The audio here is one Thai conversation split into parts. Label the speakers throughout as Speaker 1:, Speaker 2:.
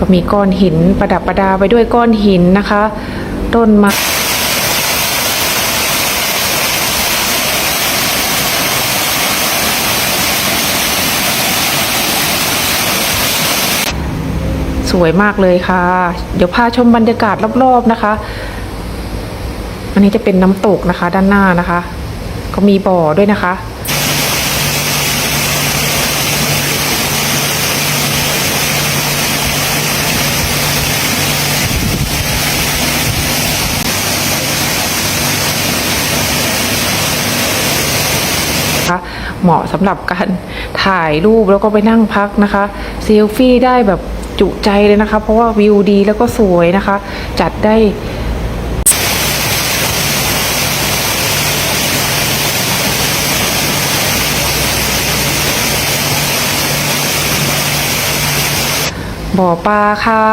Speaker 1: ก็มีก้อนหินประดับประดาไปด้วยก้อนหินนะคะ ต้นไม้สวยมากเลยค่ะ เดี๋ยวพาชมบรรยากาศรอบๆนะคะ อันนี้จะเป็นน้ำตกนะคะด้านหน้านะคะ ก็มีบ่อด้วยนะคะ นะคะ เหมาะสำหรับการถ่ายรูปแล้วก็ไปนั่งพักนะคะเซลฟี่ได้แบบจุใจเลยนะคะ เพราะว่าวิวดีแล้วก็สวยนะคะ จัดได้บ่อปลาค่ะ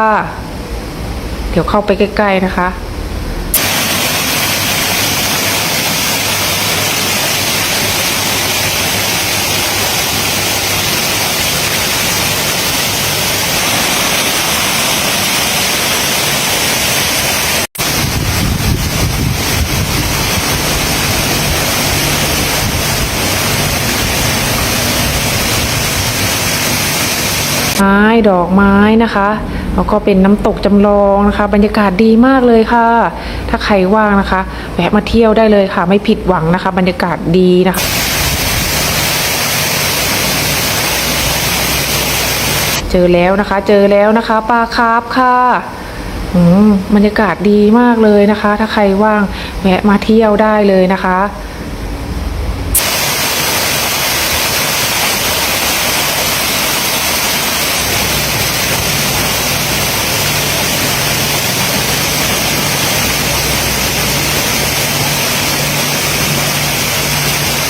Speaker 1: เดี๋ยวเข้าไปใกล้ ๆ นะคะ ไม้ดอกไม้นะคะแล้วก็เป็นน้ำตกจำลองนะคะ บรรยากาศดีมากเลยค่ะ ถ้าใครว่างนะคะแวะมาเที่ยวได้เลยค่ะ ไม่ผิดหวังนะคะ บรรยากาศดีนะคะเจอแล้วนะคะ เจอแล้วนะคะปลาคาร์ฟค่ะอืมบรรยากาศดีมากเลยนะคะ ถ้าใครว่างแวะมาเที่ยวได้เลยนะคะ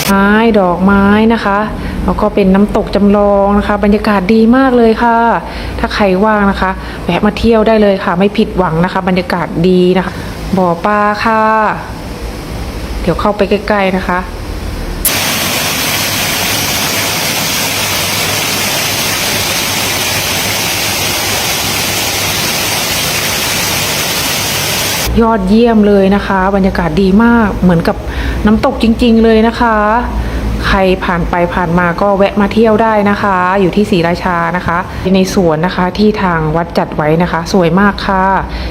Speaker 1: ไม้ดอกไม้นะคะแล้วก็เป็นน้ำตกจำลองนะคะ บรรยากาศดีมากเลยค่ะ ถ้าใครว่างนะคะแวะมาเที่ยวได้เลยค่ะ ไม่ผิดหวังนะคะ บรรยากาศดีนะคะ บ่อปลาค่ะ เดี๋ยวเข้าไปใกล้ๆนะคะ ยอดเยี่ยมเลยนะคะ บรรยากาศดีมากเหมือนกับน้ำตกจริง ๆ เลยนะคะ ใครผ่านไปผ่านมาก็แวะมาเที่ยวได้นะคะ อยู่ที่ศรีราชานะคะ ในสวนนะคะที่ทางวัดจัดไว้นะคะ สวยมากค่ะ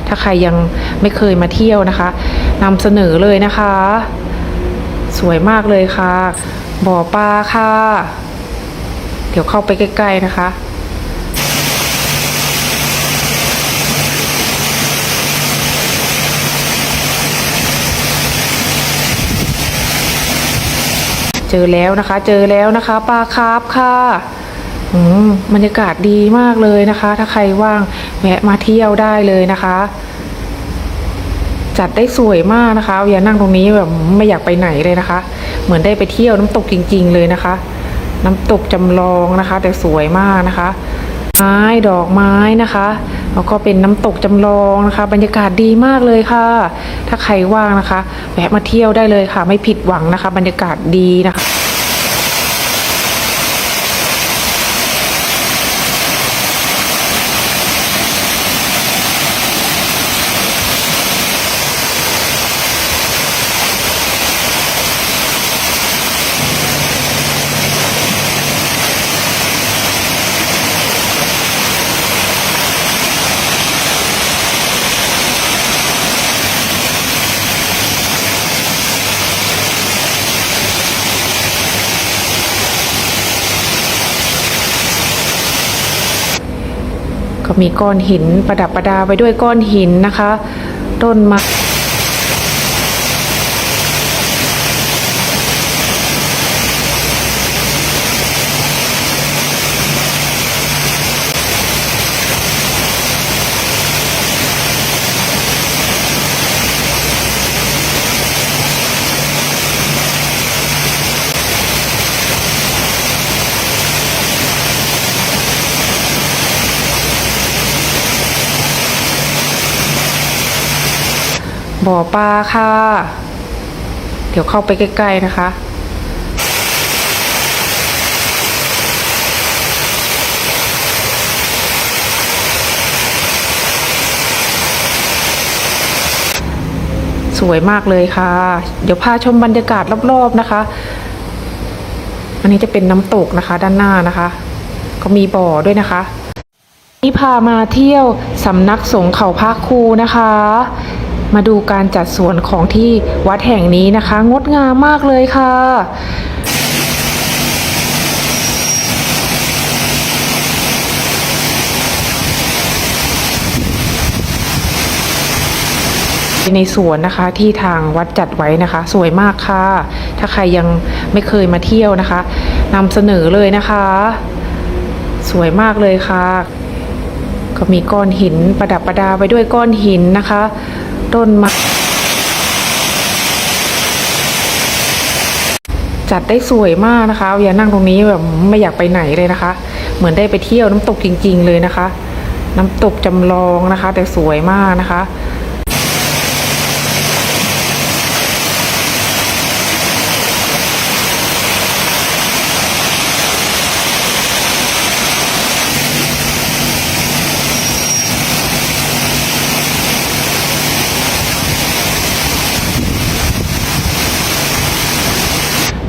Speaker 1: ถ้าใครยังไม่เคยมาเที่ยวนะคะนำเสนอเลยนะคะ สวยมากเลยค่ะ บ่อปลาค่ะ เดี๋ยวเข้าไปใกล้ ๆนะคะ เจอแล้วนะคะ เจอแล้วนะคะปลาคาร์ฟค่ะอืมบรรยากาศดีมากเลยนะคะ ถ้าใครว่างแวะมาเที่ยวได้เลยนะคะ จัดได้สวยมากนะคะอย่านั่งตรงนี้แบบไม่อยากไปไหนเลยนะคะ เหมือนได้ไปเที่ยวน้ำตกจริง ๆ เลยนะคะ น้ำตกจำลองนะคะ แต่สวยมากนะคะ ไม้ดอกไม้นะคะแล้วก็เป็นน้ำตกจำลองนะคะ บรรยากาศดีมากเลยค่ะ ถ้าใครว่างนะคะแวะมาเที่ยวได้เลยค่ะ ไม่ผิดหวังนะคะ บรรยากาศดีนะคะ ก็มีก้อนหินประดับประดาไปด้วยก้อนหินนะคะ ต้นไม้ บ่อปลาค่ะ เดี๋ยวเข้าไปใกล้ ๆ นะคะ สวยมากเลยค่ะ เดี๋ยวพาชมบรรยากาศรอบ ๆ นะคะ อันนี้จะเป็นน้ำตกนะคะ ด้านหน้านะคะ ก็มีบ่อด้วยนะคะนี่พามาเที่ยวสำนักสงฆ์เขาภาะคูนะคะ มาดูการจัดสวนของที่วัดแห่งนี้นะคะ งดงามมากเลยค่ะในสวนนะคะที่ทางวัดจัดไว้นะคะ สวยมากค่ะ ถ้าใครยังไม่เคยมาเที่ยวนะคะนำเสนอเลยนะคะ สวยมากเลยค่ะ ก็มีก้อนหินประดับประดาไปด้วยก้อนหินนะคะ ต้นไม้จัดได้สวยมากนะคะอย่านั่งตรงนี้แบบไม่อยากไปไหนเลยนะคะ เหมือนได้ไปเที่ยวน้ำตกจริง ๆ เลยนะคะ น้ำตกจำลองนะคะ แต่สวยมากนะคะ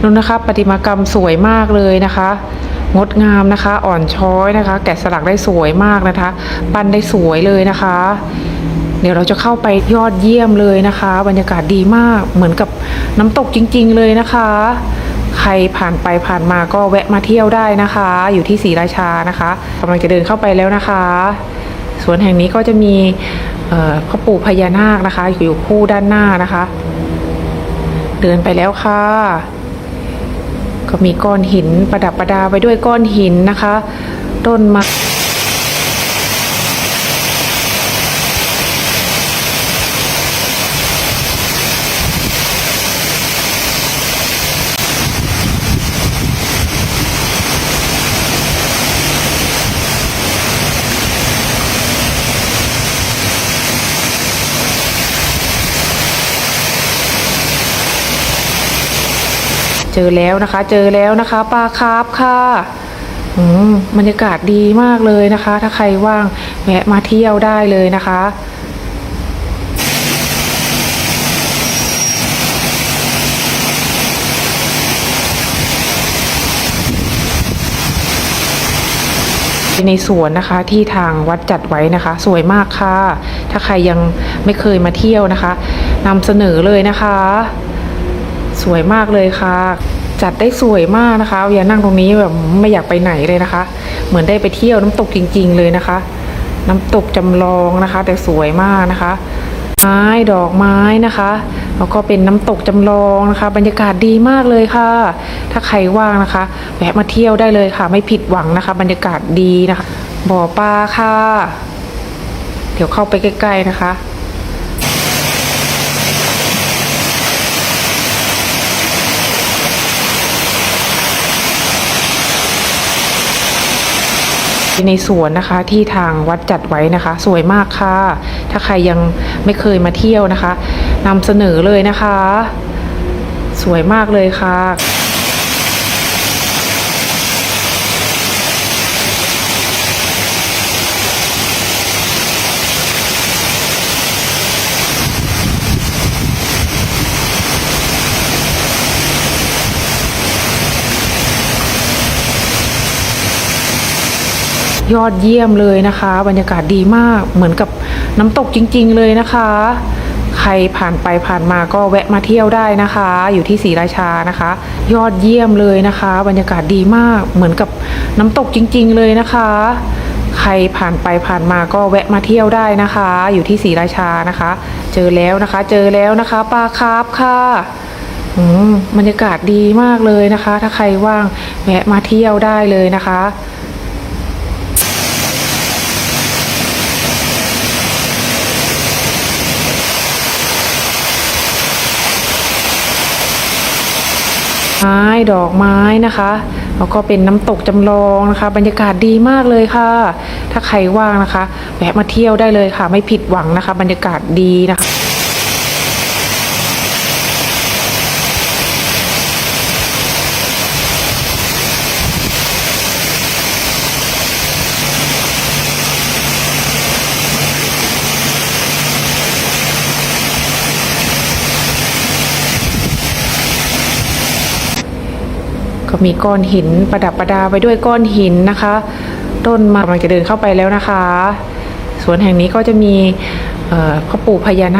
Speaker 1: นู่นนะคะประติมากรรมสวยมากเลยนะคะ งดงามนะคะ อ่อนช้อยนะคะ แกะสลักได้สวยมากนะคะ ปั้นได้สวยเลยนะคะ เดี๋ยวเราจะเข้าไปยอดเยี่ยมเลยนะคะ บรรยากาศดีมากเหมือนกับน้ำตกจริง ๆ เลยนะคะ ใครผ่านไปผ่านมาก็แวะมาเที่ยวได้นะคะ อยู่ที่ศรีราชานะคะกำลังจะเดินเข้าไปแล้วนะคะสวนแห่งนี้ก็จะมีพ่อปู่พญานาคนะคะ อยู่คู่ด้านหน้านะคะ เดินไปแล้วค่ะ ก็มีก้อนหินประดับประดาไปด้วยก้อนหินนะคะ ต้นไม้ เจอแล้วนะคะ เจอแล้วนะคะปลาคาร์ฟค่ะอืมบรรยากาศดีมากเลยนะคะ ถ้าใครว่างแวะมาเที่ยวได้เลยนะคะในสวนนะคะที่ทางวัดจัดไว้นะคะ สวยมากค่ะ ถ้าใครยังไม่เคยมาเที่ยวนะคะนำเสนอเลยนะคะ สวยมากเลยค่ะ จัดได้สวยมากนะคะอย่านั่งตรงนี้แบบไม่อยากไปไหนเลยนะคะ เหมือนได้ไปเที่ยวน้ำตกจริง ๆ เลยนะคะ น้ำตกจำลองนะคะ แต่สวยมากนะคะ ไม้ดอกไม้นะคะแล้วก็เป็นน้ำตกจำลองนะคะ บรรยากาศดีมากเลยค่ะ ถ้าใครว่างนะคะ แวะมาเที่ยวได้เลยค่ะ ไม่ผิดหวังนะคะ บรรยากาศดีนะคะ บ่อปลาค่ะ เดี๋ยวเข้าไปใกล้ๆนะคะ ในสวนนะคะ ที่ทางวัดจัดไว้นะคะ สวยมากค่ะ ถ้าใครยังไม่เคยมาเที่ยวนะคะนำเสนอเลยนะคะ สวยมากเลยค่ะ ยอดเยี่ยมเลยนะคะ บรรยากาศดีมากเหมือนกับน้ำตกจริง ๆ เลยนะคะ ใครผ่านไปผ่านมาก็แวะมาเที่ยวได้นะคะ อยู่ที่ศรีราชานะคะ ยอดเยี่ยมเลยนะคะ บรรยากาศดีมากเหมือนกับน้ำตกจริง ๆ เลยนะคะใครผ่านไปผ่านมาก็แวะมาเที่ยวได้นะคะ อยู่ที่ศรีราชานะคะ เจอแล้วนะคะ เจอแล้วนะคะปลาคาร์ฟค่ะมบรรยากาศดีมากเลยนะคะ ถ้าใครว่างแวะมาเที่ยวได้เลยนะคะ ไม้ดอกไม้นะคะแล้วก็เป็นน้ำตกจำลองนะคะ บรรยากาศดีมากเลยค่ะ ถ้าใครว่างนะคะ แวะมาเที่ยวได้เลยค่ะ ไม่ผิดหวังนะคะ บรรยากาศดีนะคะ ก็มีก้อนหินประดับประดาไปด้วยก้อนหินนะคะ ต้นมากำลังจะเดินเข้าไปแล้วนะคะ สวนแห่งนี้ก็จะมีพ่อปู่พญานาค